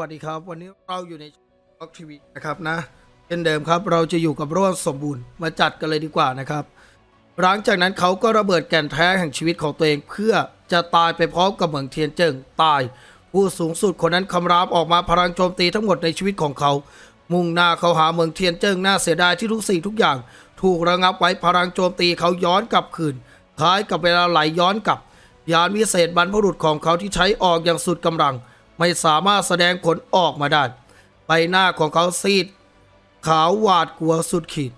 วัสดีครับ วันนี้เราอยู่ในช็อกทีวีนะครับนะเช่นเดิมครับ เราจะอยู่กับโรสสมบูรณ์มาจัดกันเลยดีกว่านะครับ หลังจากนั้นเขาก็ระเบิดแก่นแท้แห่งชีวิตของตัวเองเพื่อจะตายไปพร้อมกับเหมืองเทียนเจิงตาย ผู้สูงสุดคนนั้นคำรามออกมาพลังโจมตีทั้งหมดในชีวิตของเขา มุ่งหน้าเขาหาเมืองเทียนเจิงน่าเสียดายที่ทุกสิ่งทุกอย่าง ถูกระงับไว้พลังโจมตีเขาย้อนกลับคืนคล้ายกับเวลาไหลย้อนกลับยานวิเศษบรรพบุรุษของเขาที่ใช้ออกอย่างสุดกำลัง ไม่สามารถแสดงผลออกมาได้ใบหน้าของเขาซีด ขาวหวาดกลัวสุดขีด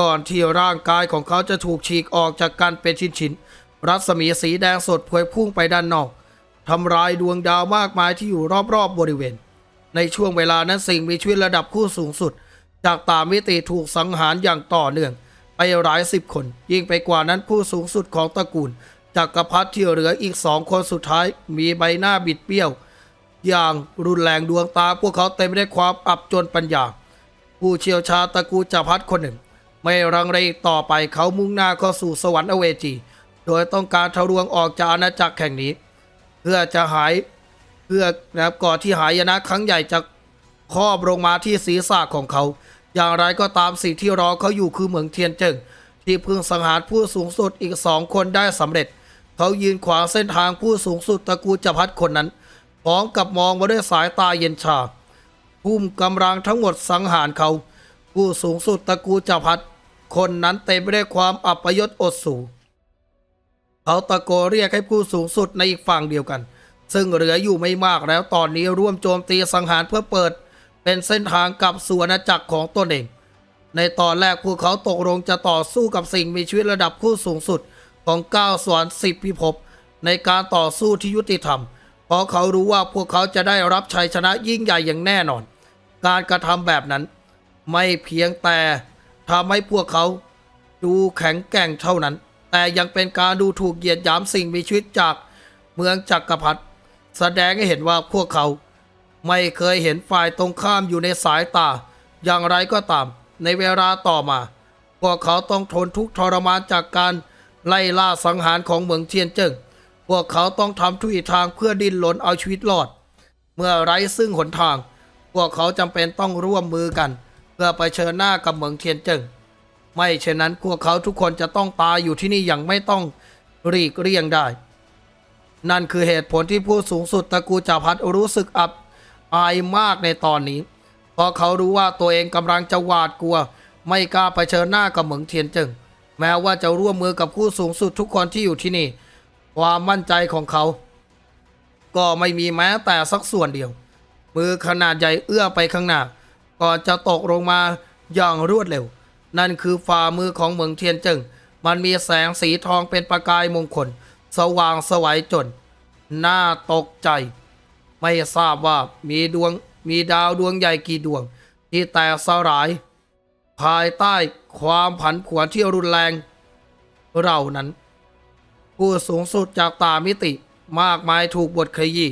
ก่อนที่ร่างกายของเขาจะถูกฉีกออกจากกันเป็นชิ้นๆรัศมีสีแดงสดพวยพุ่งไปด้านนอกทำลายดวงดาวมากมายที่อยู่รอบๆบบริเวณ ในช่วงเวลานั้นสิ่งมีชีวิตระดับผู้สูงสุด จากตามมิติถูกสังหารอย่างต่อเนื่อง ไปหลายสิบคน ยิ่งไปกว่านั้นผู้สูงสุดของตระกูลจักรพรรดิที่เหลืออีกสองคนสุดท้ายมีใบหน้าบิดเบี้ยว อย่างรุนแรงดวงตา พวกเขาเต็มไปด้วยความอับจนปัญญา ผู้เชี่ยวชาญตระกูลจักรพรรดิคนหนึ่ง ไม่รังเลอีกต่อไปเขามุ่งหน้าเข้าสู่สวรรค์อเวจี โดยต้องการทะลวงออกจากอาณาจักรแห่งนี้ เพื่อจะหายเพื่อนะครับก่อนที่หายนะครั้งใหญ่จะครอบลงมาที่ศีรษะของเขา อย่างไรก็ตามสิ่งที่รอเขาอยู่คือเหมืองเทียนเจิงที่เพิ่งสังหารผู้สูงสุดอีกสองคนได้สำเร็จ เขายืนขวางเส้นทางผู้สูงสุดตระกูลจักรพรรดิคนนั้น พร้อมกับมองมาด้วยสายตาเย็นชาพุ่มกำลังทั้งหมดสังหารเขาผู้สูงสุดตระกูลจัพรรดิคนนั้นเต็มไปด้วยความอัปยศอดสูเขาตะโกเรียกให้ผู้สูงสุดในอีกฝั่งเดียวกัน ซึ่งเหลืออยู่ไม่มากแล้วตอนนี้ร่วมโจมตีสังหารเพื่อเปิด เป็นเส้นทางกลับสู่อาณาจักรของตนเอง ในตอนแรกพวกเขาตกลงจะต่อสู้กับสิ่งมีชีวิตระดับผู้สูงสุดของก้าวสวรรค์สิบพิภพในการต่อสู้ที่ยุติธรรมเราะเขารู้ว่าพวกเขาจะได้รับชัยชนะยิ่งใหญ่อย่างแน่นอน การกระทำแบบนั้น ไม่เพียงแต่ทำให้พวกเขาดูแข็งแกร่งเท่านั้น แต่ยังเป็นการดูถูกเหยียดหยามสิ่งมีชีวิตจากเมืองจักรพรรดิแสดงให้เห็นว่าพวกเขาไม่เคยเห็นฝ่ายตรงข้ามอยู่ในสายตา อย่างไรก็ตาม ในเวลาต่อมา พวกเขาต้องทนทุกข์ทรมานจากการไล่ล่าสังหารของเมืองเทียนเจิ้ง พวกเขาต้องทำทุกทางเพื่อดิ้นรนเอาชีวิตรอด เมื่อไร้ซึ่งหนทาง พวกเขาจำเป็นต้องร่วมมือกัน เพื่อไปเชิญหน้ากับเหมืองเทียนเจิงไม่เช่นนั้นพวกเขาทุกคนจะต้องตายอยู่ที่นี่อย่างไม่ต้องรีกเลี่ยงได้ นั่นคือเหตุผลที่ผู้สูงสุดตระกูลจักรพรรดิรู้สึกอับอายมากในตอนนี้ เพราะเขารู้ว่าตัวเองกำลังจะหวาดกลัว ไม่กล้าไปเชิญหน้ากับเหมืองเทียนเจิงแม้ว่าจะร่วมมือกับผู้สูงสุดทุกคนที่อยู่ที่นี่ ความมั่นใจของเขา ก็ไม่มีแม้แต่สักส่วนเดียว มือขนาดใหญ่เอื้อไปข้างหน้า ก่อนจะตกลงมาอย่างรวดเร็ว นั่นคือฝ่ามือของเหมืองเทียนจิ้งมันมีแสงสีทองเป็นประกายมงคล สว่างสวัยจน น่าตกใจ ไม่ทราบว่ามีดวงมีดาวดวงใหญ่กี่ดวง ที่แตกสลาย ภายใต้ความผันผวนที่รุนแรงเรานั้น ผู้สูงสุดจากตามิติ มากมายถูกบดขยี้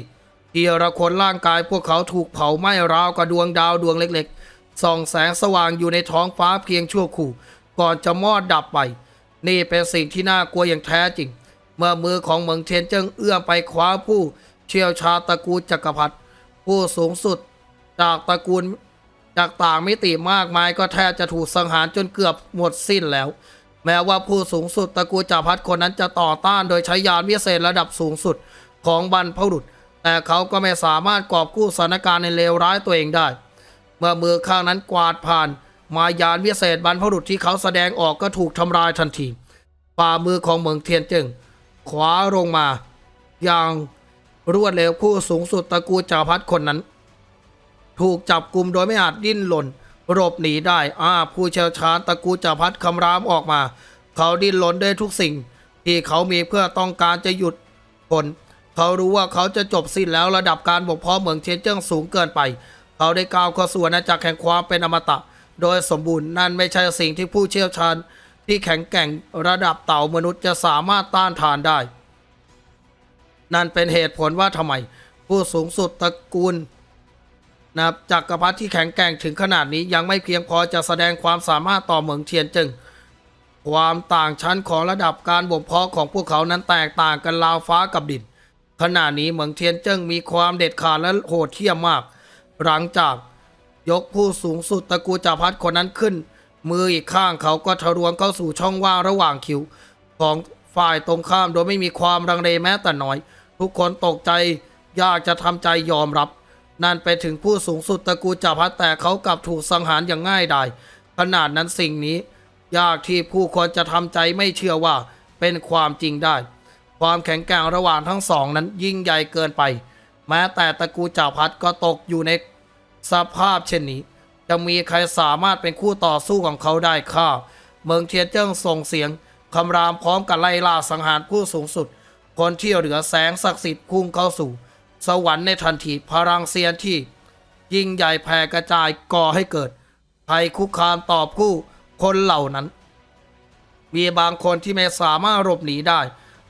ทีละคนร่างกายพวกเขาถูกเผาไหม้ราวกับดวงดาวดวงเล็กๆ ส่องแสงสว่างอยู่ในท้องฟ้าเพียงชั่วครู่ ก่อนจะมอดดับไป นี่เป็นสิ่งที่น่ากลัวอย่างแท้จริง เมื่อมือของเหมิงเทียนเจิ้งเอื้อมไปคว้าผู้ เชี่ยวชาตระกูลจักรพรรดิผู้สูงสุด จากตระกูลจากต่างมิติมากมายก็แทบจะถูกสังหารจนเกือบหมดสิ้นแล้ว แม้ว่าผู้สูงสุดตระกูลจักรพรรดิคนนั้นจะต่อต้านโดยใช้ยานวิเศษระดับสูงสุดของบรรพบุรุษ แต่เขาก็ไม่สามารถกอบกู้สถานการณ์ในเลวร้ายตัวเองได้ เมื่อมือข้างนั้นกวาดผ่าน มายานวิเศษบรรพบุรุษที่เขาแสดงออกก็ถูกทำลายทันทีฝ่ามือของเหมืองเทียนจิ้งขวาลงมา อย่างรวดเร็วผู้สูงสุดตระกูลจักรพรรดิคนนั้น ถูกจับกลุ่มโดยไม่อาจดิ้นหล่น หลบหนีได้อาผู้เชี่ยวชาญตระกูลจัพรรดิคำรามออกมา เขาดิ้นหล่นด้วยทุกสิ่ง ที่เขามีเพื่อต้องการจะหยุดผลเขารู้ว่าเขาจะจบสิ้นแล้วระดับการบกพร่องเหมืองเชียนเจิ้งสูงเกินไป เขาได้ก้าวเข้าสู่อาณาจักรแห่งความเป็นอมตะ โดยสมบูรณ์นั่นไม่ใช่สิ่งที่ผู้เชี่ยวชาญที่แข็งแกร่งระดับเต่ามนุษย์จะสามารถต้านทานได้ นั่นเป็นเหตุผลว่าทำไม ผู้สูงสุดตระกูล นะครับจักรพรรดิที่แข็งแกร่งถึงขนาดนี้ยังไม่เพียงพอจะแสดงความสามารถต่อเหมืองเทียนจึง ความต่างชั้นของระดับการบ่มเพาะของพวกเขานั้นแตกต่างกันราวฟ้ากับดิน ขณะนี้เหมืองเทียนเจิงมีความเด็ดขาดและโหดเหี้ยมมาก หลังจากยกผู้สูงสุดตระกูลจักรพรรดิคนนั้นขึ้น มืออีกข้างเขาก็ทะลวงเข้าสู่ช่องว่างระหว่างคิ้วของฝ่ายตรงข้ามโดยไม่มีความรังเลแม้แต่น้อย ทุกคนตกใจยากจะทำใจยอมรับ นั่นไปถึงผู้สูงสุดตระกูลจักรพรรดิแต่เขากลับถูกสังหารอย่างง่ายดายขนาดนั้นสิ่งนี้ ยากที่ผู้คนจะทำใจไม่เชื่อว่าเป็นความจริงได้ ความแข็งแกร่งระหว่างทั้งสองนั้นยิ่งใหญ่เกินไป แม้แต่ตระกูลจักรพรรดิก็ตกอยู่ในสภาพเช่นนี้ จะมีใครสามารถเป็นคู่ต่อสู้ของเขาได้ข้าเมืองเทียนเจิ้งส่งเสียงคำรามพร้อมกับไล่ล่าสังหารผู้สูงสุด คนที่เหลือแสงศักดิ์สิทธิ์พุ่งเข้าสู่ สวรรค์ในทันทีพลังเซียนที่ ยิ่งใหญ่แผ่กระจายก่อให้เกิดภัยคุกคามต่อผู้คนเหล่านั้น มีบางคนที่ไม่สามารถหลบหนีได้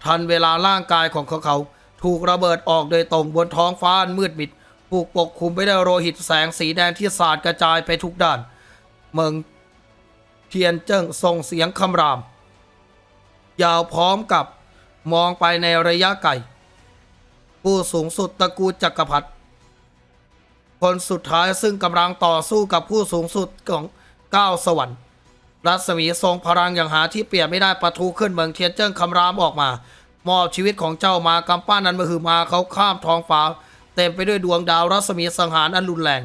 ทันเวลาร่างกายของเขาเขา ถูกระเบิดออกโดยตรงบนท้องฟ้าอันมืดมิดถูกปกคลุมไปด้วยโลหิตแสงสีแดงที่สาดกระจายไปทุกด้าน เมืองเทียนเจิ้งส่งเสียงคำราม ยาวพร้อมกับมองไปในระยะไกล ผู้สูงสุดตระกูลจักรพรรดิคนสุดท้ายซึ่งกำลังต่อสู้กับผู้สูงสุดของก้าวสวรรค์ รัศมีทรงพลังอย่างหาที่เปรียบไม่ได้ประทุขึ้นเมืองเทียนเจิ้งคำรามออกมา มอบชีวิตของเจ้ามากำปั้นนั้นมาคือมาเขาข้ามท้องฟ้า เต็มไปด้วยดวงดาวรัศมีสังหารอันรุนแรง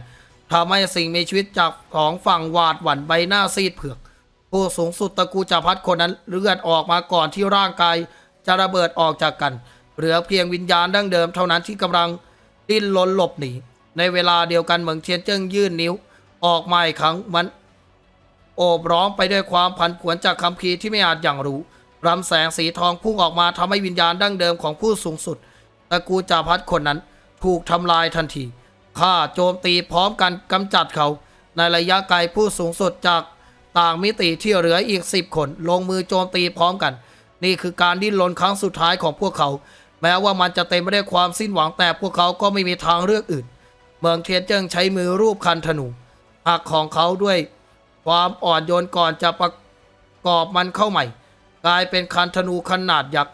ทำให้สิ่งมีชีวิตจากของฝั่งวาดหวั่นใบหน้าซีดเผือก ผู้สูงสุดตระกูลจักรพรรดิคนนั้นเลือดออกมาก่อนที่ร่างกายจะระเบิดออกจากกัน เหลือเพียงวิญญาณดั้งเดิมเท่านั้นที่กำลังดิ้นรนหลบหนีในเวลาเดียวกันเหมืองเทียนเจิ้งยื่นนิ้ว ออกมาอีกครั้งมัน โอบร้อมไปด้วยความผันผวนจากคำพีที่ไม่อาจอย่างรู้รำแสงสีทองพุ่งออกมาทำให้วิญญาณดั้งเดิมของผู้สูงสุดตระกูลจาพัดคนนั้น ถูกทำลายทันทีข้าโจมตีพร้อมกันกำจัดเขา ในระยะไกลผู้สูงสุดจากต่างมิติที่เหลืออีกสิบคน ลงมือโจมตีพร้อมกัน นี่คือการดิ้นรนครั้งสุดท้ายของพวกเขา แม้ว่ามันจะเต็มไปด้วยความสิ้นหวังแต่พวกเขาก็ไม่มีทางเลือกอื่น เมืองเทียนเจิ้งใช้มือรูปคันธนูหักของเขาด้วยความอ่อนโยนก่อนจะประกอบมันเข้าใหม่ กลายเป็นคันธนูขนาดยักษ์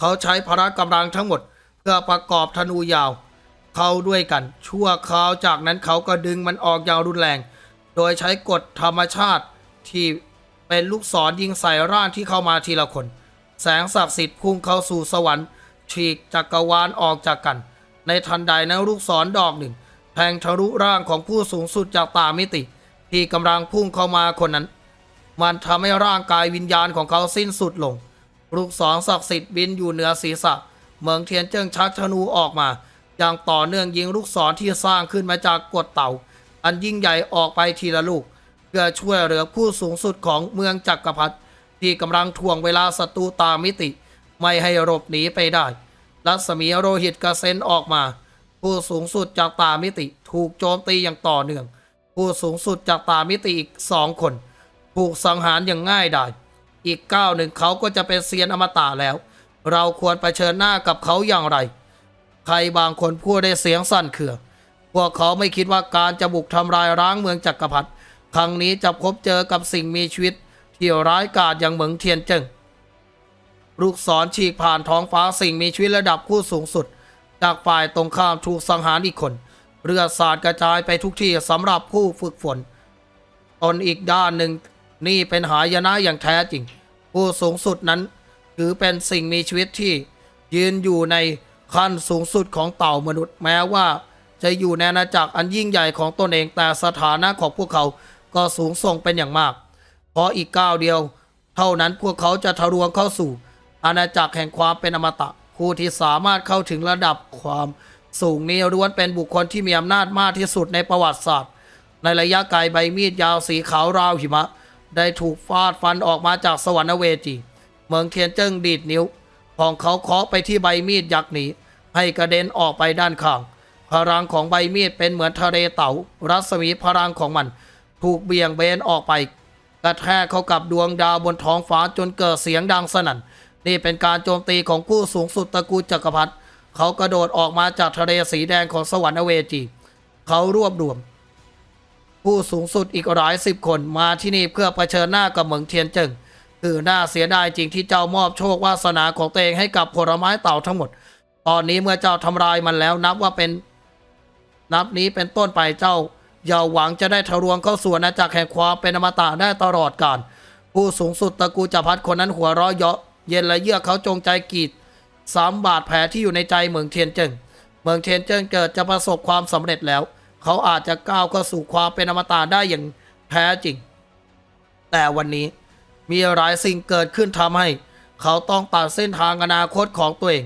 เขาใช้พละกำลังทั้งหมด เพื่อประกอบธนูยาว เข้าด้วยกัน ชั่วคราวจากนั้นเขาก็ดึงมันออกอย่างรุนแรง โดยใช้กฎธรรมชาติที่เป็นลูกศรยิงใส่ร่างที่เข้ามาทีละคน แสงศักดิ์สิทธิ์พุ่งเข้าสู่สวรรค์ฉีกจักรวาลออกจากกัน ในทันใดนั้นลูกศรดอกหนึ่งแทงทะลุร่างของผู้สูงสุดจากตามิติ ที่กำลังพุ่งเข้ามาคนนั้น มันทำให้ร่างกายวิญญาณของเขาสิ้นสุดลง ลูกศรศักดิ์สิทธิ์บินอยู่เหนือศีรษะ เมืองเทียนเจิ้งชักธนูออกมา อย่างต่อเนื่องยิงลูกศรที่สร้างขึ้นมาจากกดเต่า อันยิ่งใหญ่ออกไปทีละลูก เพื่อช่วยเหลือผู้สูงสุดของเมืองจักรพรรดิ ที่กำลังทวงเวลาศัตรูตามมิติ ไม่ให้หลบหนีไปได้ รัศมีโรหิตกระเซ็นออกมา ผู้สูงสุดจากตามิติ ถูกโจมตีอย่างต่อเนื่อง ผู้สูงสุดจากตามิติอีกสองคน ถูกสังหารอย่างง่ายดายอีกก้าวหนึ่งเขาก็จะเป็นเซียนอมตะแล้ว เราควรไปเชิญหน้ากับเขาอย่างไร ใครบางคนพูดได้เสียงสั่นเครือ พวกเขาไม่คิดว่าการจะบุกทำลายร้างเมืองจักรพรรดิครั้งนี้จะพบเจอกับสิ่งมีชีวิต ที่ร้ายกาจอย่างเหมืองเทียนเจิงลูกศรฉีกผ่านท้องฟ้าสิ่งมีชีวิตระดับผู้สูงสุด จากฝ่ายตรงข้ามถูกสังหารอีกคน เรือสาดกระจายไปทุกที่สำหรับผู้ฝึกฝนตนอีกด้านหนึ่งนี่เป็นหายนะอย่างแท้จริง ผู้สูงสุดนั้น ถือเป็นสิ่งมีชีวิตที่ ยืนอยู่ในขั้นสูงสุดของเต่ามนุษย์แม้ว่าจะอยู่ในอาณาจักรอันยิ่งใหญ่ของตนเองแต่สถานะของพวกเขาก็สูงส่งเป็นอย่างมาก เพราะอีกก้าวเดียว เท่านั้นพวกเขาจะทะลวงเข้าสู่ อาณาจักรแห่งความเป็นอมตะ ผู้ที่สามารถเข้าถึงระดับความสูงนี้ล้วนเป็นบุคคลที่มีอำนาจมากที่สุดในประวัติศาสตร์ ในระยะไกลใบมีดยาวสีขาวราวหิมะ ได้ถูกฟาดฟันออกมาจากสวรรค์เวจีเมืองเทียนเจิ้งดีดนิ้ว ของเขาเคาะไปที่ใบมีดยักษ์นี้ ให้กระเด็นออกไปด้านข้าง พลังของใบมีดเป็นเหมือนทะเลเต่ารัศมีพลังของมัน ถูกเบี่ยงเบนออกไป กระแทกเข้ากับดวงดาวบนท้องฟ้าจนเกิดเสียงดังสนั่น นี่เป็นการโจมตีของผู้สูงสุดตระกูลจักรพรรดิเขากระโดดออกมาจากทะเลสีแดงของสวรรค์เวจี เขารวบรวม ผู้สูงสุดอีกหลายสิบคนมาที่นี่เพื่อเผชิญหน้ากับเหมืองเทียนเจิงคือน่าเสียดายจริงที่เจ้ามอบโชควาสนาของตัวเองให้กับผลไม้เต่าทั้งหมด ตอนนี้เมื่อเจ้าทำลายมันแล้วนับว่าเป็น นับนี้เป็นต้นไปเจ้า อย่าหวังจะได้ทะลวงเข้าสู่อาณาจักรแห่งความเป็นอมตะได้ตลอดกาลผู้สูงสุดตระกูลจักรพรรดิคนนั้นหัวเราะเยาะเย็นและเยือกเขาจงใจกีดสามบาดแผลที่อยู่ในใจเหมืองเทียนเจิงเมืองเทียนเจิงเกิดจะประสบความสำเร็จแล้ว เขาอาจจะก้าวเข้าสู่ความเป็นอมตะได้อย่างแท้จริง แต่วันนี้มีหลายสิ่งเกิดขึ้นทำให้ เขาต้องตัดเส้นทางอนาคตของตัวเอง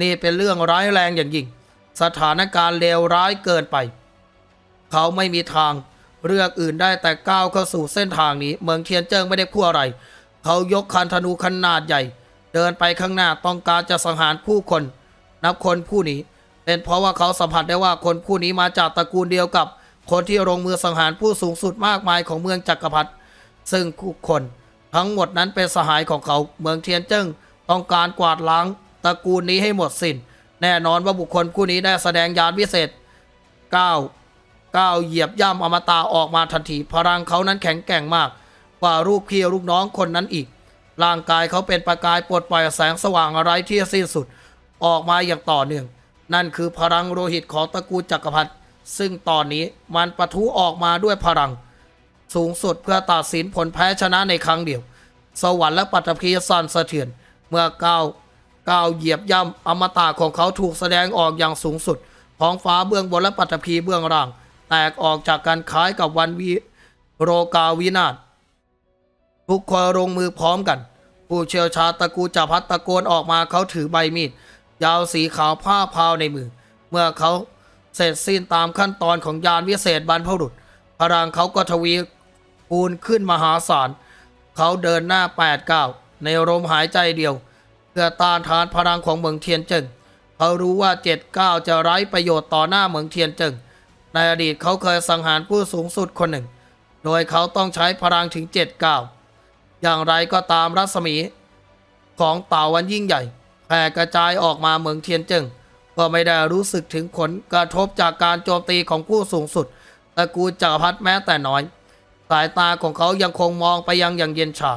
นี่เป็นเรื่องร้ายแรงอย่างยิ่ง สถานการณ์เลวร้ายเกินไป เขาไม่มีทางเลือกอื่นได้แต่ก้าวเข้าสู่เส้นทางนี้ เมืองเทียนเจิ้งไม่ได้พูดอะไร เขายกคันธนูขนาดใหญ่ เดินไปข้างหน้าต้องการจะสังหารผู้คน นับคนผู้นี้ เป็นเพราะว่าเขาสัมผัสได้ว่าคนผู้นี้มาจากตระกูลเดียวกับ คนที่ลงมือสังหารผู้สูงสุดมากมายของเมืองจักรพรรดิซึ่งทุกคนทั้งหมดนั้นเป็นสหายของเขาเมืองเทียนเจิ้งต้องการกวาดล้างตระกูลนี้ให้หมดสิน้น แน่นอนว่าบุคคลผู้นี้ได้แสดงยานวิเศษก้าว ก้าวเหยียบย่ำอมตะออกมาทันทีพลังเขานั้นแข็งแกร่งมากกว่าลูกพี่ลูกน้องคนนั้นอีก ร่างกายเขาเป็นประกายปลดปล่อยแสงสว่างอะไรที่สิ้นสุด ออกมาอย่างต่อเนื่อง นั่นคือพลังโลหิตของตระกูลจักรพรรดิซึ่งตอนนี้มันปะทุออกมาด้วยพลัง สูงสุดเพื่อตัดสินผลแพ้ชนะในครั้งเดียว สวรรค์และปัตภีสั่นสะเทือน เมื่อก้าวก้าวเหยียบย่ำอมตะของเขาถูกแสดงออกอย่างสูงสุดท้องฟ้าเบื้องบนและปัตภีเบื้องล่าง แตกออกจากกันคล้ายกับวันวิโรกาวินาศทุกคนลงมือพร้อมกัน ผู้เชี่ยวชาญตะกูจักรพัดตะโกนออกมาเขาถือใบมีด ยาวสีขาวผ้าพาวในมือ เมื่อเขาเสร็จสิ้นตามขั้นตอนของยานวิเศษบรรพบุรุษพลังเขาก็ทวีคูณขึ้นมหาศาล เขาเดินหน้าแปดก้าวในลมหายใจเดียว เพื่อต้านทานพลังของเหมืองเทียนเจิงเขารู้ว่าเจ็ดก้าวจะไร้ประโยชน์ต่อหน้าเหมืองเทียนเจิง ในอดีตเขาเคยสังหารผู้สูงสุดคนหนึ่ง โดยเขาต้องใช้พลังถึงเจ็ดก้าว อย่างไรก็ตามรัศมี ของเต่าวันยิ่งใหญ่แผ่กระจายออกมาเหมืองเทียนจิงก็ไม่ได้รู้สึกถึงผลกระทบจากการโจมตีของผู้สูงสุดตระกูลจักรพรรดิแม้แต่น้อย สายตาของเขายังคงมองไปยังอย่างเย็นชา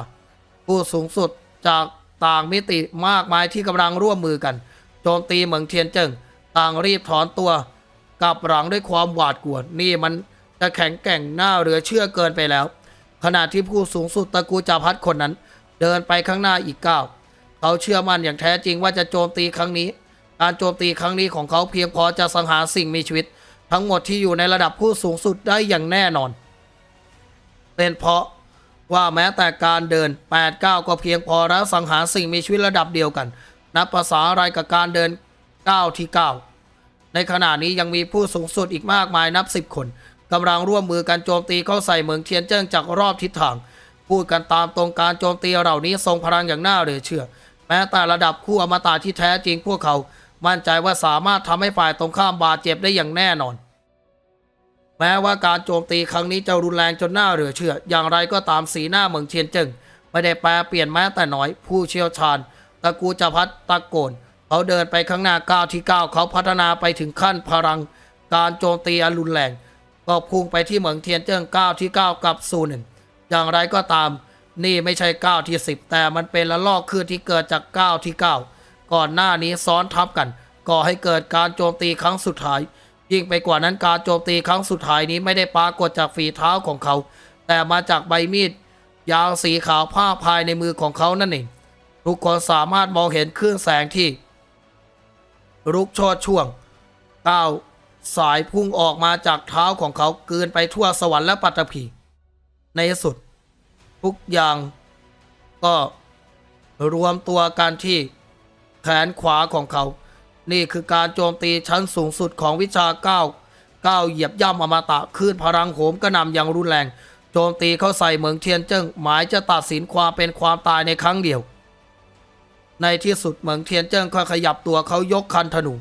ผู้สูงสุดจากต่างมิติมากมายที่กำลังร่วมมือกัน โจมตีเหมืองเทียนเจิงต่างรีบถอนตัว กลับหลังด้วยความหวาดกลัวนี่มันจะแข็งแกร่งหน้าเหลือเชื่อเกินไปแล้ว ขณะที่ผู้สูงสุดตระกูลจาพัดคนนั้น เดินไปข้างหน้าอีกก้าวเขาเชื่อมั่นอย่างแท้จริงว่าจะโจมตีครั้งนี้ การโจมตีครั้งนี้ของเขาเพียงพอจะสังหารสิ่งมีชีวิต ทั้งหมดที่อยู่ในระดับผู้สูงสุดได้อย่างแน่นอน เป็นเพราะว่าแม้แต่การเดิน8ก้าวก็เพียงพอแล้วสังหารสิ่งมีชีวิตระดับเดียวกัน นับภาษาอะไรกับการเดินก้าวที่9 ในขณะนี้ยังมีผู้สูงสุดอีกมากมายนับ10คนกำลังร่วมมือกันโจมตีเข้าใส่เหมืองเทียนเจิ้งจากรอบทิศทาง พูดกันตามตรงการโจมตีเหล่านี้ทรงพลังอย่างน่าเหลือเชื่อ แม้แต่ระดับคู่อมตะที่แท้จริงพวกเขา มั่นใจว่าสามารถทำให้ฝ่ายตรงข้ามบาดเจ็บได้อย่างแน่นอน แม้ว่าการโจมตีครั้งนี้จะรุนแรงจนน่าเหลือเชื่อ อย่างไรก็ตามสีหน้าเหมืองเทียนเจิ้งไม่ได้แปลเปลี่ยนแม้แต่น้อย ผู้เชี่ยวชาญตะกูจพัดตะโกน เขาเดินไปข้างหน้าก้าวที่ก้าเขาพัฒนาไปถึงขั้นพลังการโจมตีอันรุนแรง ก็พุ่งไปที่เหมืองเทียนเจิ้งก้าวที่ก้ากับสู่หนึ่งอย่างไรก็ตามนี่ไม่ใช่ก้าวที่ 10 แต่มันเป็นละลอกคลื่นที่เกิดจากก้าวที่ 9 ก่อนหน้านี้ซ้อนทับกันก่อให้เกิดการโจมตีครั้งสุดท้าย ยิ่งไปกว่านั้นการโจมตีครั้งสุดท้ายนี้ไม่ได้ปรากฏจากฝีเท้าของเขา แต่มาจากใบมีดยาวสีขาวผ้าภายในมือของเขานั่นเองทุกคนสามารถมองเห็นคลื่นแสงที่ ลุกชดช่วงก้าวสายพุ่งออกมาจากเท้าของเขาเกินไปทั่วสวรรค์และปัตตภีในสุด ทุกอย่างก็รวมตัวกันที่แขนขวาของเขา นี่คือการโจมตีชั้นสูงสุดของวิชาก้าวก้าวเหยียบย่ำอมตะคลื่นพลังโหมกระหน่ำอย่างรุนแรง โจมตีเข้าใส่เหมืองเทียนเจิ้งหมายจะตัดสินความเป็นความตายในครั้งเดียว ในที่สุดเหมืองเทียนเจิ้งค่อยขยับตัวเขายกคันธนู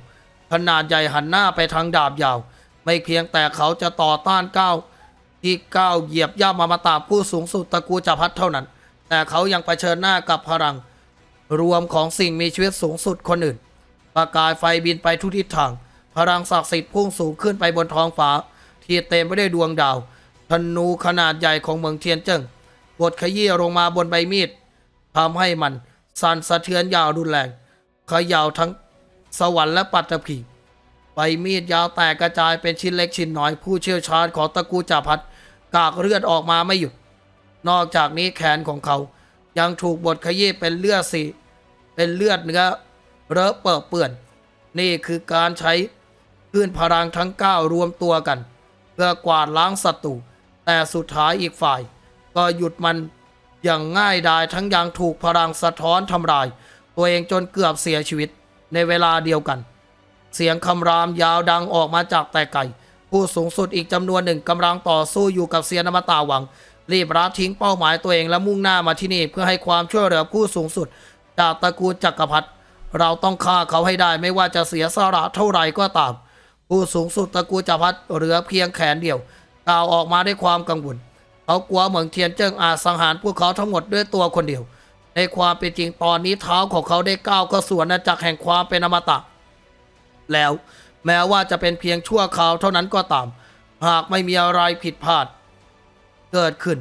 ขนาดใหญ่หันหน้าไปทางดาบยาว ไม่เพียงแต่เขาจะต่อต้านก้าวที่ก้าวเหยียบย่ำอมตะผู้สูงสุดตระกูลจัพัดเท่านั้น แต่เขายังเผชิญหน้ากับพลัง รวมของสิ่งมีชีวิตสูงสุดคนอื่น ประกายไฟบินไปทุกทิศทาง พลังศักดิ์สิทธิ์พุ่งสูงขึ้นไปบนท้องฟ้า ที่เต็มไปด้วยดวงดาวธนูขนาดใหญ่ของเมืองเทียนเจิ้งบดขยี้ลงมาบนใบมีดทำให้มัน สั่นสะเทือนยาวรุนแรงเขย่าทั้งสวรรค์และปัตตภีใบมีดยาวแตกกระจายเป็นชิ้นเล็กชิ้นน้อย ผู้เชี่ยวชาญของตระกูลจ่าพัดกากเลือดออกมาไม่หยุด นอกจากนี้แขนของเขา ยังถูกบดขยี้เป็นเลือดสีเป็นเลือดเนื้อเลอะเปื้อะเปื่อน นี่คือการใช้คลื่นพลังทั้งเก้ารวมตัวกัน เพื่อกวาดล้างศัตรูแต่สุดท้ายอีกฝ่าย ก็หยุดมัน อย่างง่ายดายทั้งยังถูกพลังสะท้อนทำลาย ตัวเองจนเกือบเสียชีวิตในเวลาเดียวกัน เสียงคำรามยาวดังออกมาจากแต่ไก่ผู้สูงสุดอีกจำนวนหนึ่งกำลังต่อสู้อยู่กับเซียนอมตาหวัง รีบละทิ้งเป้าหมายตัวเองและมุ่งหน้ามาที่นี่เพื่อให้ความช่วยเหลือผู้สูงสุด จากตระกูลจักรพรรดิเราต้องฆ่าเขาให้ได้ไม่ว่าจะเสียสละเท่าไหร่ก็ตาม ผู้สูงสุดตระกูลจักรพรรดิเหลือเพียงแขนเดียวกล่าวออกมาด้วยความกังวล เขากลัวเหมืองเทียนเจิ้งอาจสังหารพวกเขาทั้งหมดด้วยตัวคนเดียว ในความเป็นจริงตอนนี้เท้าของเขาได้ก้าวเข้าสู่อาณาจักรแห่งความเป็นอมตะ แล้วแม้ว่าจะเป็นเพียงชั่วคราวเท่านั้นก็ตาม หากไม่มีอะไรผิดพลาด เกิดขึ้น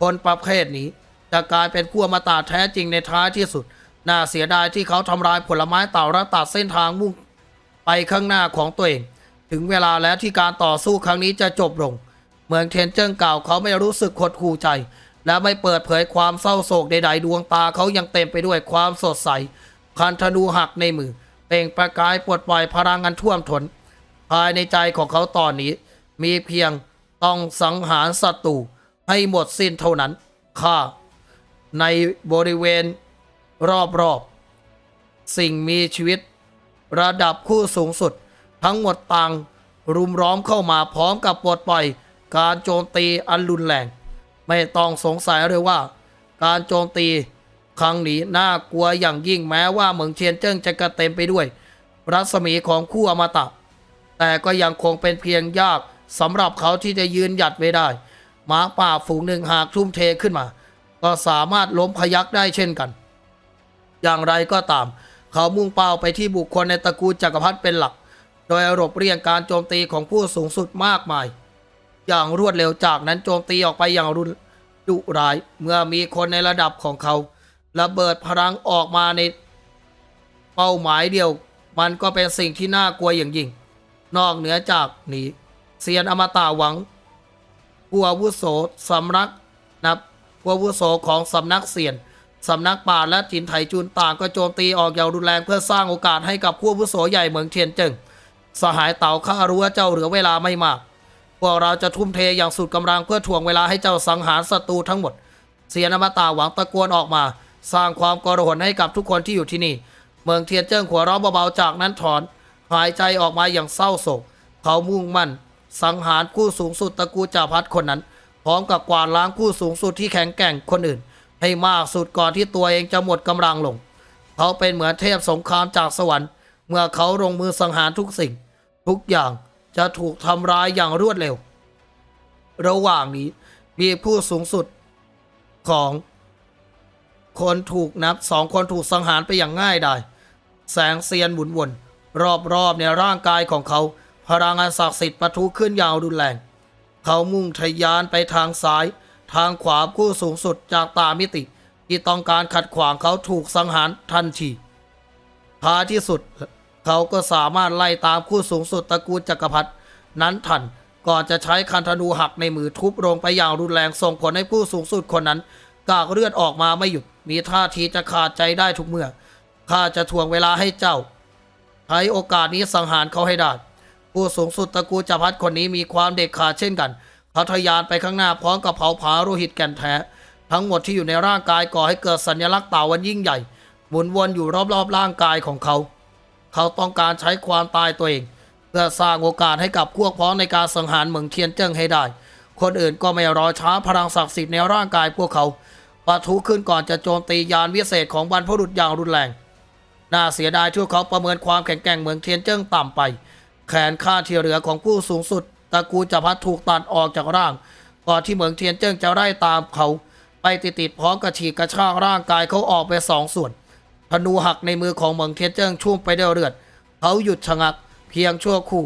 คนประเภทนี้จะกลายเป็นผู้อมตะแท้จริงในท้ายที่สุด น่าเสียดายที่เขาทำลายผลไม้เต่าและตัดเส้นทางมุ่งไปข้างหน้าของตัวเอง ถึงเวลาแล้วที่การต่อสู้ครั้งนี้จะจบลง เหมืองเทนเจิ้งกล่าวเขาไม่รู้สึกหดหู่ใจ และไม่เปิดเผยความเศร้าโศกใดๆดวงตาเขายังเต็มไปด้วยความสดใส คันธนูหักในมือ เปล่งประกายปลดปล่อยพลังงานท่วมทน ภายในใจของเขาตอนนี้ มีเพียงต้องสังหารศัตรูให้หมดสิ้นเท่านั้นข้าในบริเวณรอบๆ สิ่งมีชีวิต ระดับคู่สูงสุด ทั้งหมดต่างรุมร้อมเข้ามาพร้อมกับปลดปล่อย การโจมตีอันรุนแรง ไม่ต้องสงสัยเลยว่า การโจมตีครั้งนี้น่ากลัวอย่างยิ่งแม้ว่าเหมืองเทียนเจิ้งจะกระเต็มไปด้วย รัศมีของคู่อมตะ แต่ก็ยังคงเป็นเพียงยากสำหรับเขาที่จะยืนหยัดไว้ได้หมาป่าฝูงหนึ่งหากทุ่มเทขึ้นมา ก็สามารถล้มพยักได้เช่นกัน อย่างไรก็ตาม เขามุ่งเป้าไปที่บุคคลในตระกูลจักรพรรดิเป็นหลัก โดยรบเรียงการโจมตีของผู้สูงสุดมากมาย อย่างรวดเร็วจากนั้นโจมตีออกไปอย่างรุนดุร้าย เมื่อมีคนในระดับของเขา ระเบิดพลังออกมาในเป้าหมายเดียว มันก็เป็นสิ่งที่น่ากลัวอย่างยิ่ง นอกเหนือจากนี้เซียนอมตะหวังผู้อาวุโสสำนักนับผู้อาวุโสของสำนักเซียนสำนักป่าและจินไถจุนต่างก็โจมตีออกอย่างรุนแรงเพื่อสร้างโอกาสให้กับผู้อาวุโสใหญ่เหมืองเทียนเจิงสหายเต่าข้ารู้ว่าเจ้าเหลือเวลาไม่มาก พวกเราจะทุ่มเทอย่างสุดกำลังเพื่อถ่วงเวลาให้เจ้าสังหารศัตรูทั้งหมด เสียนอมตะหวังตะโกนออกมา สร้างความกระหนให้กับทุกคนที่อยู่ที่นี่ เมืองเทียนเจิ้งหัวเราะเบาๆจากนั้นถอน หายใจออกมาอย่างเศร้าโศก เขามุ่งมั่น สังหารผู้สูงสุดตระกูลจ่าพัดคนนั้น พร้อมกับกวาดล้างผู้สูงสุดที่แข็งแกร่งคนอื่น ให้มากสุดก่อนที่ตัวเองจะหมดกำลังลง เขาเป็นเหมือนเทพสงครามจากสวรรค์ เมื่อเขาลงมือสังหารทุกสิ่ง ทุกอย่าง จะถูกทำร้ายอย่างรวดเร็ว ระหว่างนี้มีผู้สูงสุดของคนถูกนับสองคนถูกสังหารไปอย่างง่ายดายแสงเซียนหมุนวน รอบๆในร่างกายของเขา พลังงานศักดิ์สิทธิ์ปะทุขึ้นอย่างรุนแรง เขามุ่งทะยานไปทางซ้าย ทางขวาผู้สูงสุดจากตามิติ ที่ต้องการขัดขวางเขาถูกสังหารทันทีท้ายที่สุด เขาก็สามารถไล่ตามคู่สูงสุดตระกูลจักรพรรดินั้นทันก่อนจะใช้คันธนูหักในมือทุบลงไปอย่างรุนแรงส่งผลให้ผู้สูงสุดคนนั้น กากเลือดออกมาไม่หยุด มีท่าทีจะขาดใจได้ทุกเมื่อข้าจะทวงเวลาให้เจ้าใช้โอกาสนี้สังหารเขาให้ได้ผู้สูงสุดตระกูลจักรพรรดิคนนี้มีความเด็ดขาดเช่นกันเขาทะยานไปข้างหน้าพร้อมกับเผาผลาโลหิตแก่นแท้ ทั้งหมดที่อยู่ในร่างกายก่อให้เกิดสัญลักษณ์เต่าวันยิ่งใหญ่หมุนวนอยู่รอบๆร่างกายของเขา เขาต้องการใช้ความตายตัวเอง เพื่อสร้างโอกาสให้กับพวกพ้องในการสังหารเหมืองเทียนเจิ้งให้ได้ คนอื่นก็ไม่รอช้าพลังศักดิ์สิทธิ์ในร่างกายพวกเขาปะทุขึ้นก่อนจะโจมตียานวิเศษของบรรพบุรุษอย่างรุนแรง น่าเสียดายที่เขาประเมินความแข็งแกร่งเหมืองเทียนเจิ้งต่ำไป แขนข้างที่เหลือของผู้สูงสุดตระกูลจัพัดถูกตัดออกจากร่าง ก่อนที่เหมืองเทียนเจิ้งจะไล่ตามเขา ไปติดๆพร้อมกระฉีกกระชากร่างกายเขาออกไปสองส่วน ธนูหักในมือของเหมืองเทียนเจิ้งชุ่มไปด้วยเลือด เขาหยุดชะงักเพียงชั่วครู่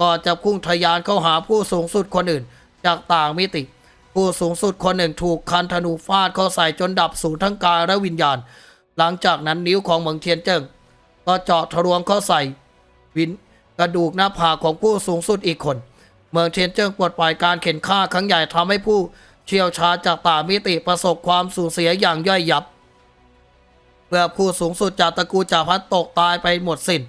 ก่อนจะพุ่งทะยานเข้าหาผู้สูงสุดคนอื่น จากต่างมิติ ผู้สูงสุดคนหนึ่งถูกคันธนูฟาดเข้าใส่จนดับสูญทั้งกายและวิญญาณ หลังจากนั้นนิ้วของเหมืองเทียนเจิ้งก็เจาะทะลวงเข้าใส่ วินกระดูกหน้าผากของผู้สูงสุดอีกคน เมืองเทียนเจิ้งปลดปล่อยการเข็นฆ่าครั้งใหญ่ทำให้ผู้เชี่ยวชาญจากต่างมิติประสบความสูญเสียอย่างย่อยยับ เมื่อผู้สูงสุดจากตระกูลจ่าพัดตกตายไปหมดสิน้น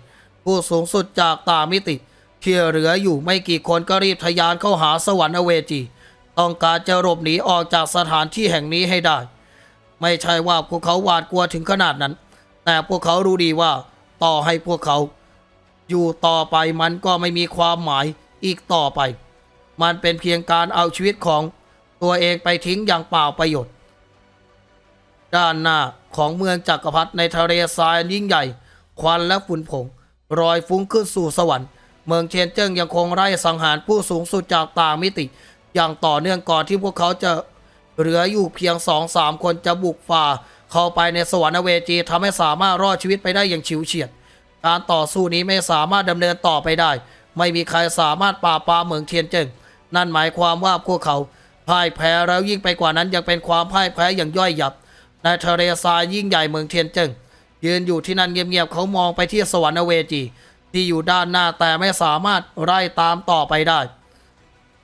ผู้สูงสุดจากต่างมิติที่เหลืออยู่ไม่กี่คนก็รีบทะยานเข้าหาสวรรค์อเวจี ต้องการจะหลบหนีออกจากสถานที่แห่งนี้ให้ได้ ไม่ใช่ว่าพวกเขาหวาดกลัวถึงขนาดนั้น แต่พวกเขารู้ดีว่า ต่อให้พวกเขา อยู่ต่อไปมันก็ไม่มีความหมายอีกต่อไป มันเป็นเพียงการเอาชีวิตของตัวเองไปทิ้งอย่างเปล่าประโยชน์ ด้านหน้าของเมืองจักรพรรดิในทะเลทรายยิ่งใหญ่ ควันและฝุ่นผงรอยฟุ้งขึ้นสู่สวรรค์ เมืองเทียนเจิ้งยังคงไล่สังหารผู้สูงสุดจากต่างมิติ อย่างต่อเนื่องก่อนที่พวกเขาจะเหลืออยู่เพียงสองสามคนจะบุกฝ่า เข้าไปในสวรรค์เวจีทำให้สามารถรอดชีวิตไปได้อย่างฉิวเฉียด การต่อสู้นี้ไม่สามารถดำเนินต่อไปได้ ไม่มีใครสามารถปราบปรามเมืองเทียนเจิงนั่นหมายความว่าพวกเขาพ่ายแพ้แล้วยิ่งไปกว่านั้นยังเป็นความพ่ายแพ้อย่างย่อยยับ นทะเลทรซายิ่งใหญ่เมืองเทียนเจิงยืนอยู่ที่นั่นเงียบๆเขามองไปที่สวรรค์เวจี ที่อยู่ด้านหน้าแต่ไม่สามารถไล่ตามต่อไปได้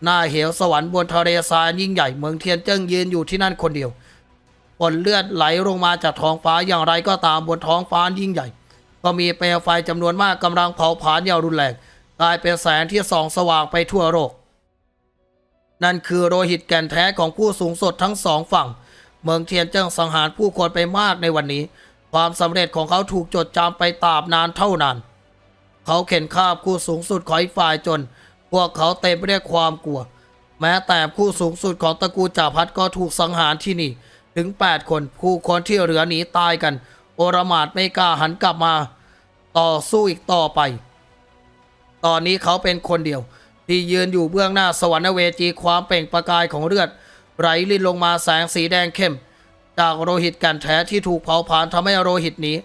หน้าเหวสวรรค์บนทะเลทรายยิ่งใหญ่เมืองเทียนเจิ้งยืนอยู่ที่นั่นคนเดียวฝนเลือดไหลลงมาจากท้องฟ้าอย่างไรก็ตามบนท้องฟ้ายิ่งใหญ่ ก็มีเปลวไฟจำนวนมากกำลังเผาผลาญอย่างรุนแรงกลายเป็นแสงที่ส่องสว่างไปทั่วโลกนั่นคือโลหิตแก่นแท้ของผู้สูงสุดทั้งสองฝั่ง เมืองเทียนเจิ้งสังหารผู้คนไปมากในวันนี้ ความสำเร็จของเขาถูกจดจำไปตราบนานเท่านาน เขาเข็นฆ่าผู้สูงสุดของอีกฝ่ายจน พวกเขาเต็มไปด้วยความกลัว แม้แต่ผู้สูงสุดของตระกูลจ่าพัดก็ถูกสังหารที่นี่ ถึง 8 คนผู้คนที่เหลือหนีตายกัน โอรมาดไม่กล้าหันกลับมา ต่อสู้อีกต่อไป ตอนนี้เขาเป็นคนเดียวที่ยืนอยู่เบื้องหน้าสวรรค์เวจีความเปล่งประกายของเลือด ไหลลินลงมาแสงสีแดงเข้ม จากโลหิตแกันแท้ที่ถูกเผาผลาญทำให้โลหิตนี้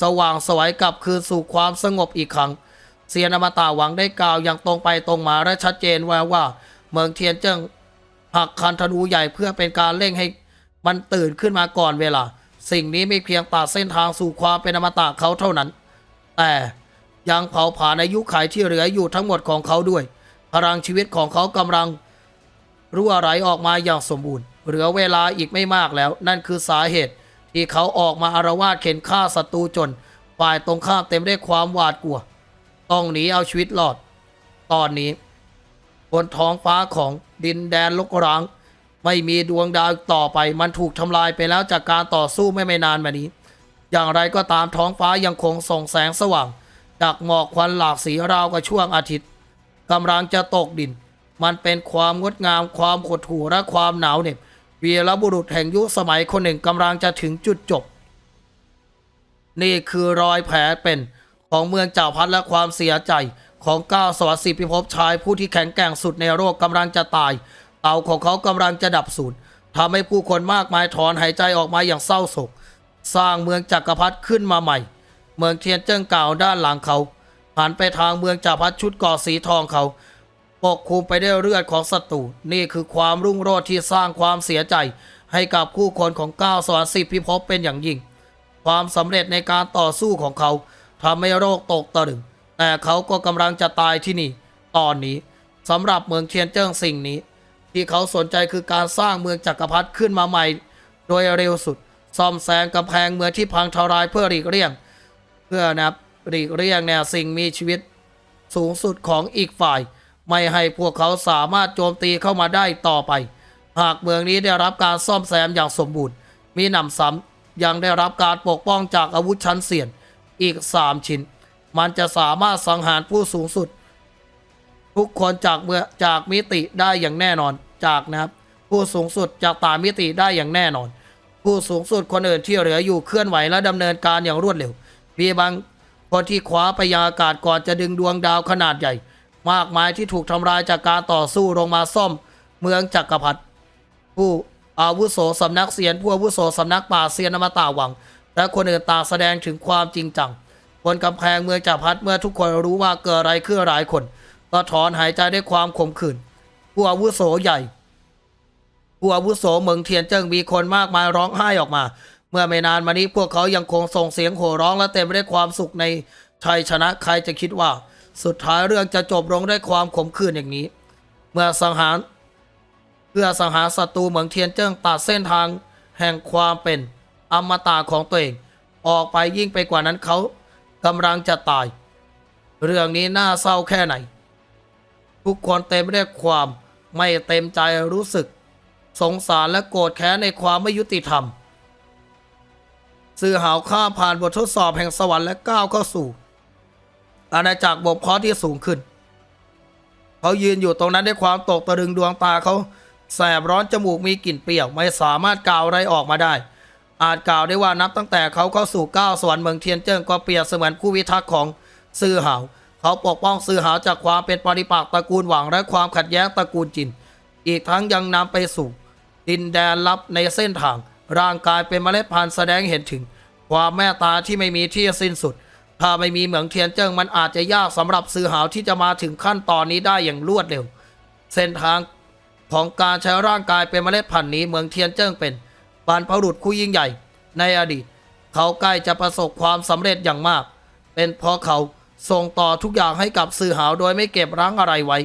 สว่างสวัยกลับคืนสู่ความสงบอีกครั้ง เซียนอมตะหวังได้กล่าวอย่างตรงไปตรงมาและชัดเจนว่าว่า เมืองเทียนเจิ้งหักคันธนูใหญ่เพื่อเป็นการเร่งให้มันตื่นขึ้นมาก่อนเวลา สิ่งนี้ไม่เพียงตัดเส้นทางสู่ความเป็นอมตะเขาเท่านั้น แต่ยังเผาผลาญอายุขัยที่เหลืออยู่ทั้งหมดของเขาด้วย พลังชีวิตของเขากำลัง รั่วไหลออกมาอย่างสมบูรณ์ เหลือเวลาอีกไม่มากแล้ว นั่นคือสาเหตุ ที่เขาออกมาอารวาสเข็นฆ่าศัตรูจน ฝ่ายตรงข้ามเต็มด้วยความหวาดกลัว ต้องหนีเอาชีวิตรอด ตอนนี้ บนท้องฟ้าของดินแดนลกร้าง ไม่มีดวงดาวต่อไป มันถูกทำลายไปแล้วจากการต่อสู้ไม่ไม่นานมานี้ อย่างไรก็ตามท้องฟ้ายังคงส่องแสงสว่าง จากหมอกควันหลากสีราวกับช่วงอาทิตย์กำลังจะตกดิน มันเป็นความงดงามความขดหู่และความหนาวเหน็บวีรบุรุษแห่งยุคสมัยคนหนึ่งกำลังจะถึงจุดจบ นี่คือรอยแผลเป็นของเมืองเจ้าพัดและความเสียใจของก้าวสวัสดิพิภพชายผู้ที่แข็งแกร่งสุดในโลกกำลังจะตาย เต่าของเขากำลังจะดับสูญทำให้ผู้คนมากมายถอนหายใจออกมาอย่างเศร้าโศก สร้างเมืองจักรพรรดิขึ้นมาใหม่ เมืองเทียนเจิ้งเก่าด้านหลังเขาหันไปทางเมืองจักรพรรดิชุดก่อสีทองเขา ปกคลุมไปด้วยเลือดของศัตรูนี่คือความรุ่งโรจน์ที่สร้างความเสียใจ ให้กับผู้คนของก้าวสวรรค์สิบพิภพเป็นอย่างยิ่ง ความสำเร็จในการต่อสู้ของเขาทำให้โรคตกตะลึง แต่เขาก็กำลังจะตายที่นี่ ตอนนี้สำหรับเมืองเทียนเจิ้งสิ่งนี้ ที่เขาสนใจคือการสร้างเมืองจักรพรรดิขึ้นมาใหม่ โดยเร็วสุด ซ่อมแซมกำแพงเมืองที่พังทลายเพื่อหลีกเลี่ยง เพื่อนะครับหลีกเลี่ยงแนวสิ่งมีชีวิต สูงสุดของอีกฝ่าย ไม่ให้พวกเขาสามารถโจมตีเข้ามาได้ต่อไป หากเมืองนี้ได้รับการซ่อมแซมอย่างสมบูรณ์ มีหนำซ้ำยังได้รับการปกป้องจากอาวุธชั้นเสียนอีก 3 ชิ้น มันจะสามารถสังหารผู้สูงสุด ทุกคนจากเมื่อจากมิติได้อย่างแน่นอนจากนะครับผู้สูงสุดจากตามมิติได้อย่างแน่นอน ผู้สูงสุดคนอื่นที่เหลืออยู่เคลื่อนไหวและดำเนินการอย่างรวดเร็วมีบางคนที่คว้าไปยังอากาศก่อนจะดึงดวงดาวขนาดใหญ่ มากมายที่ถูกทำลายจากการต่อสู้ลงมาซ่อมเมืองจักรพรรดิผู้อาวุโสสำนักเสียนผู้อาวุโสสำนักป่าเซียนอมตะหวัง และคนอื่นต่างแสดงถึงความจริงจังบนกำแพงเมืองจักรพรรดิเมื่อทุกคนรู้ว่าเกิดอะไรขึ้นหลายคนก็ถอนหายใจด้วยความขมขื่นผู้อาวุโสใหญ่ผู้อาวุโสเมืองเทียนเจิ้งมีคนมากมายร้องไห้ออกมา เมื่อไม่นานมานี้พวกเขายังคงส่งเสียงโห่ร้องและเต็มไปด้วยความสุขในชัยชนะใครจะคิดว่า สุดท้ายเรื่องจะจบลงด้วยความขมขื่นอย่างนี้ เมื่อสังหารเพื่อสังหารศัตรูเหมืองเทียนเจิ้งตัดเส้นทางแห่งความเป็นอมตะของตัวเอง ออกไปยิ่งไปกว่านั้นเขากำลังจะตาย เรื่องนี้น่าเศร้าแค่ไหน ทุกคนเต็มไปด้วยความไม่เต็มใจรู้สึก สงสารและโกรธแค้นในความไม่ยุติธรรม สื่อหาวข้ามผ่านบททดสอบแห่งสวรรค์และก้าวเข้าสู่ อาณาจักรบบเพาะที่สูงขึ้น เขายืนอยู่ตรงนั้นด้วยความตกตะลึงดวงตาเขาแสบร้อนจมูกมีกลิ่นเปรี้ยว ไม่สามารถกล่าวอะไรออกมาได้ อาจกล่าวได้ว่านับตั้งแต่เขาเข้าสู่ก้าวสวรรค์เมืองเทียนเจิ้งก็เปรียบเสมือนผู้พิทักษ์ของซื่อหาวเขาปกป้องซื่อหาวจากความเป็นปฏิปักษ์ตระกูลหวังและความขัดแย้งตระกูลจิน อีกทั้งยังนำไปสู่ ดินแดนลับในเส้นทาง ร่างกายเป็นเมล็ดพันธุ์แสดงเห็นถึง ความแม่ตาที่ไม่มีที่สิ้นสุด ถ้าไม่มีเหมืองเทียนเจิ้งมันอาจจะยากสำหรับซื้อหาวที่จะมาถึงขั้นตอนนี้ได้อย่างรวดเร็ว เส้นทางของการใช้ร่างกายเป็นเมล็ดพันธุ์นี้เหมืองเทียนเจิ้งเป็นบรรพบุรุษคู่ยิ่งใหญ่ ในอดีต เขาใกล้จะประสบความสำเร็จอย่างมาก เป็นเพราะเขาส่งต่อทุกอย่างให้กับสื่อหาวโดยไม่เก็บรั้งอะไรไว้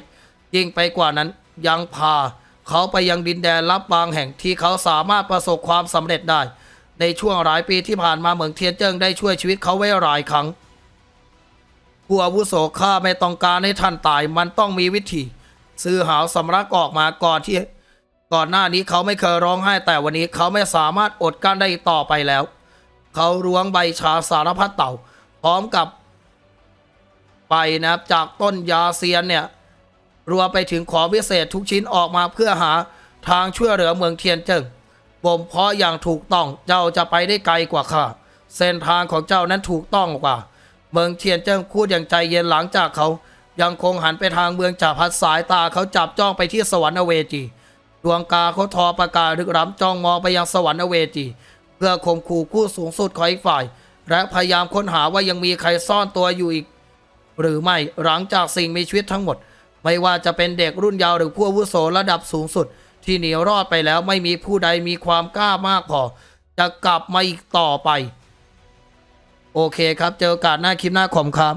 ยิ่งไปกว่านั้นยังพา เขาไปยังดินแดนลับบางแห่งที่เขาสามารถประสบความสำเร็จได้ ในช่วงหลายปีที่ผ่านมาเหมืองเทียนเจิ้งได้ช่วยชีวิตเขาไว้หลายครั้ง ผู้อาวุโสข้าไม่ต้องการให้ท่านตายมันต้องมีวิธี ซื้อหาวสำรักออกมาก่อนที่ ก่อนหน้านี้เขาไม่เคยร้องไห้แต่วันนี้เขาไม่สามารถอดกั้นได้ต่อไปแล้ว เขาล้วงใบชาสารพัดเต่า พร้อมกับไปนะครับจากต้นยาเซียนเนี่ยรวมไปถึงของพิเศษทุกชิ้นออกมาเพื่อหาทางช่วยเหลือเมืองเทียนเจิ้งบ่มเพาะอย่างถูกต้องเจ้าจะไปได้ไกลกว่าข้าเส้นทางของเจ้านั้นถูกต้องกว่า เมืองเทียนเจิ้งพูดอย่างใจเย็นหลังจากเขา ยังคงหันไปทางเมืองจ่าพัดสายตาเขาจับจ้องไปที่สวรรค์อเวจีดวงตาเขาทอประกายลึกล้ำจ้องมองไปยังสวรรค์อเวจีเพื่อข่มขู่ผู้สูงสุดของอีกฝ่าย และพยายามค้นหาว่ายังมีใครซ่อนตัวอยู่อีก หรือไม่หลังจากสิ่งมีชีวิตทั้งหมด ไม่ว่าจะเป็นเด็กรุ่นเยาว์หรือผู้อาวุโสระดับสูงสุด ที่หนีรอดไปแล้วไม่มีผู้ใดมีความกล้ามากพอจะกลับมาอีกต่อไป โอเคครับ เจอกันหน้าคลิปหน้าขอมครับ